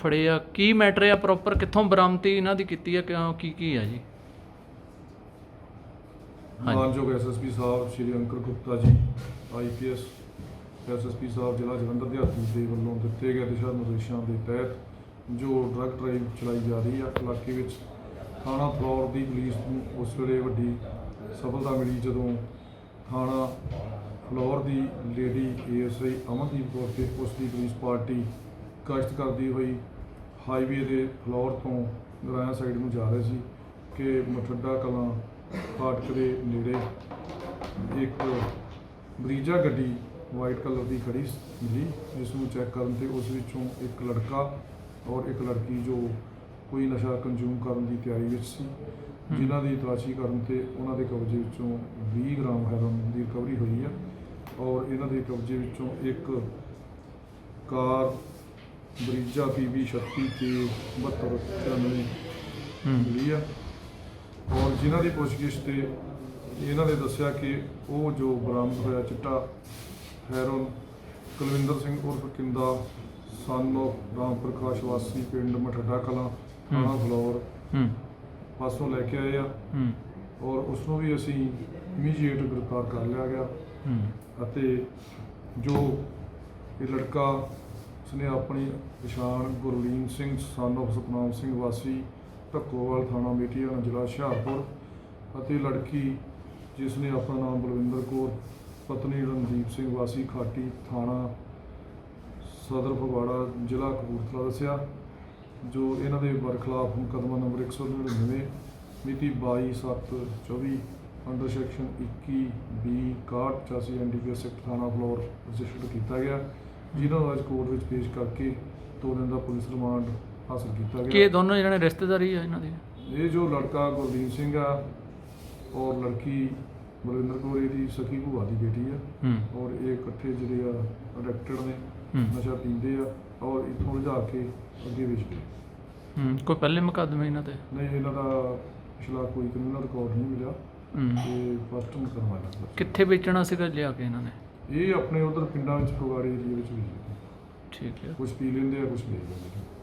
ਫੜੇ ਆ। ਕੀ ਮੈਟਰ ਆ ਪ੍ਰੋਪਰ ਕਿੱਥੋਂ ਬਰਾਮਦੀ ਇਹਨਾਂ ਦੀ ਕੀਤੀ ਆ? ਕਿਉਂ? ਕੀ ਕੀ ਆ ਜੀ? ਹਾਂਜੀ। ਮਾਨਯੋਗ ਐਸਐਸਪੀ ਸਾਹਿਬ ਸ਼੍ਰੀ ਅੰਕਰ ਗੁਪਤਾ ਜੀ ਆਈਪੀਐਸ ਐਸਐਸਪੀ ਸਾਹਿਬ ਜ਼ਿਲ੍ਹਾ ਜਲੰਧਰ ਦੇ ਹੱਥ ਦੇ ਵੱਲੋਂ ਦਿੱਤੇ ਗਏ ਦਿਸ਼ਾ ਨਿਰਦੇਸ਼ਾਂ ਦੇ ਤਹਿਤ ਜੋ ਡਰੱਗ ਡਰਾਈਵ ਚਲਾਈ ਜਾ ਰਹੀ ਹੈ ਇਲਾਕੇ ਵਿੱਚ ਥਾਣਾ ਫਲੋਰ ਦੀ ਪੁਲਿਸ ਨੂੰ ਉਸ ਵੇਲੇ ਵੱਡੀ ਸਫਲਤਾ ਮਿਲੀ ਜਦੋਂ ਥਾਣਾ ਫਲੋਰ ਦੀ ਲੇਡੀ ਏਐਸਆਈ ਅਮਨਦੀਪ ਕੌਰ ਤੇ ਉਸ ਦੀ ਪੁਲਿਸ ਪਾਰਟੀ ਗਸ਼ਤ ਕਰਦੀ ਹੋਈ ਹਾਈਵੇ ਦੇ ਫਲੋਰ ਤੋਂ ਗਰਾਇਆ ਸਾਈਡ ਨੂੰ ਜਾ ਰਹੇ ਸੀ ਕਿ ਮਠੱਡਾ ਕਲਾਂ ਫਾਟਕ ਦੇ ਨੇੜੇ ਇੱਕ ਬਰੀਜਾ ਗੱਡੀ ਵਾਈਟ ਕਲਰ ਦੀ ਖੜੀ ਸ- ਮਿਲੀ ਜਿਸ ਨੂੰ ਚੈੱਕ ਕਰਨ ਤੇ ਉਸ ਵਿੱਚੋਂ ਇੱਕ ਲੜਕਾ ਔਰ ਇੱਕ ਲੜਕੀ ਜੋ ਕੋਈ ਨਸ਼ਾ ਕੰਜ਼ੂਮ ਕਰਨ ਦੀ ਤਿਆਰੀ ਵਿੱਚ ਸੀ ਜਿਨ੍ਹਾਂ ਦੀ ਤਲਾਸ਼ੀ ਕਰਨ ਤੇ ਉਹਨਾਂ ਦੇ ਕਬਜ਼ੇ ਵਿੱਚੋਂ 20 ਗ੍ਰਾਮ ਹੈਰੋਇਨ ਦੀ ਰਿਕਵਰੀ ਹੋਈ ਹੈ ਔਰ ਇਹਨਾਂ ਦੇ ਕਬਜ਼ੇ ਵਿੱਚੋਂ ਇੱਕ ਕਾਰ ਬਰੀਜਾ ਪੀਬੀ 36 ਕੇ 7293 ਹੂੰ। ਮਿਲੀ ਆ। ਔਰ ਜਿਨ੍ਹਾਂ ਦੀ ਪੁੱਛਗਿੱਛ ਤੇ ਇਹਨਾਂ ਨੇ ਦੱਸਿਆ ਕਿ ਉਹ ਜੋ ਬਰਾਮਦ ਹੋਇਆ ਚਿੱਟਾ ਹੈਰੋਨ ਕੁਲਵਿੰਦਰ ਸਿੰਘ ਉਰਫ ਕਿੰਦਾ ਸਨ of ਰਾਮ ਪ੍ਰਕਾਸ਼ ਵਾਸੀ ਪਿੰਡ ਮਠੱਡਾ ਕਲਾਂ ਥਾਣਾ ਫਲੋਰ ਹੂੰ। ਪਾਸੋਂ ਲੈ ਕੇ ਆਏ ਆ। ਹੂੰ। ਔਰ ਉਸ ਨੂੰ ਵੀ ਅਸੀਂ ਇਮੀਡੀਏਟ ਗ੍ਰਿਫਤਾਰ ਕਰ ਲਿਆ ਗਿਆ। ਹੂੰ। ਅਤੇ ਜੋ ਇਹ ਲੜਕਾ ਉਸਨੇ ਆਪਣੀ ਪਛਾਣ ਗੁਰਲੀਨ ਸਿੰਘ ਸਨ of ਸਤਨਾਮ ਸਿੰਘ ਵਾਸੀ, ਢੱਕੋਵਾਲ ਥਾਣਾ ਮੇਟੀਆਂ ਜ਼ਿਲ੍ਹਾ ਹੁਸ਼ਿਆਰਪੁਰ ਅਤੇ ਲੜਕੀ ਜਿਸ ਨੇ ਆਪਣਾ ਨਾਮ ਬਲਵਿੰਦਰ ਕੌਰ, ਪਤਨੀ ਰਣਦੀਪ ਸਿੰਘ ਵਾਸੀ ਖਾਟੀ ਥਾਣਾ ਸਦਰ ਫਗਵਾੜਾ, ਜ਼ਿਲ੍ਹਾ ਕਪੂਰਥਲਾ ਦੱਸਿਆ, ਜੋ ਇਹਨਾਂ ਦੇ ਬਰਖਲਾਫ ਮੁਕੱਦਮਾ ਨੰਬਰ 199 ਮਿਤੀ 22/7/24 under section 21 B 61 NDPS act ਥਾਣਾ, ਫਲੋਰ ਰਜਿਸਟਰ ਕੀਤਾ ਗਿਆ। ਜਿਨ੍ਹਾਂ ਨੂੰ ਅੱਜ ਕੋਰਟ ਵਿੱਚ ਪੇਸ਼ ਕਰਕੇ ਦੋ ਦਿਨ ਦਾ ਪੁਲਿਸ ਰਿਮਾਂਡ ਹਾਸਲ ਕੀਤਾ ਕੀ ਗਿਆ ਇਹ ਦੋਨੋਂ ਜਿਹੜੇ ਰਿਸ਼ਤੇਦਾਰੀ ਆ ਇਹਨਾਂ ਦੀ? ਇਹ ਜੋ ਲੜਕਾ ਗੁਰਦੀਪ ਸਿੰਘ ਆ ਔਰ ਲੜਕੀ ਬਲਵਿੰਦਰ ਕੌਰ ਇਹਦੀ ਸਖੀ ਭੂਆ ਦੀ ਬੇਟੀ ਆ। ਹੂੰ। ਔਰ ਇਹ ਇਕੱਠੇ ਜਿਹੜੇ ਆ ਅਡਿਕਟਡ ਨੇ ਹੂੰ। ਨਸ਼ਾ ਪੀਂਦੇ ਆ ਔਰ ਇੱਥੋਂ ਲਿਜਾ ਕੇ ਅੱਗੇ ਵੇਚਦੇ ਹੂੰ ਕੋਈ ਪਹਿਲੇ ਮੁਕੱਦਮੇ ਇਹਨਾਂ ਤੇ? ਨਹੀਂ ਇਹਨਾਂ ਦਾ ਪਿਛਲਾ ਕੋਈ ਕ੍ਰਿਮੀਨਲ ਰਿਕਾਰਡ ਨਹੀਂ ਮਿਲਿਆ। ਹੂੰ। ਤੇ ਫਸਟ ਨੂੰ ਕਰਵਾਇਆ। ਬਸ। ਕਿੱਥੇ ਵੇਚਣਾ ਸੀਗਾ ਲਿਆ ਕੇ ਇਹਨਾਂ ਨੇ? ਇਹ ਆਪਣੇ ਉਧਰ ਪਿੰਡਾਂ ਵਿੱਚ ਫਗਵਾੜੇ ਏਰੀਆ ਵਿੱਚ ਵੇਚਦੇ ਠੀਕ ਹੈ। ਕੁਝ ਪੀ ਲੈਂਦੇ ਆ ਕੁਝ ਵੇਚ ਲੈਂਦੇ।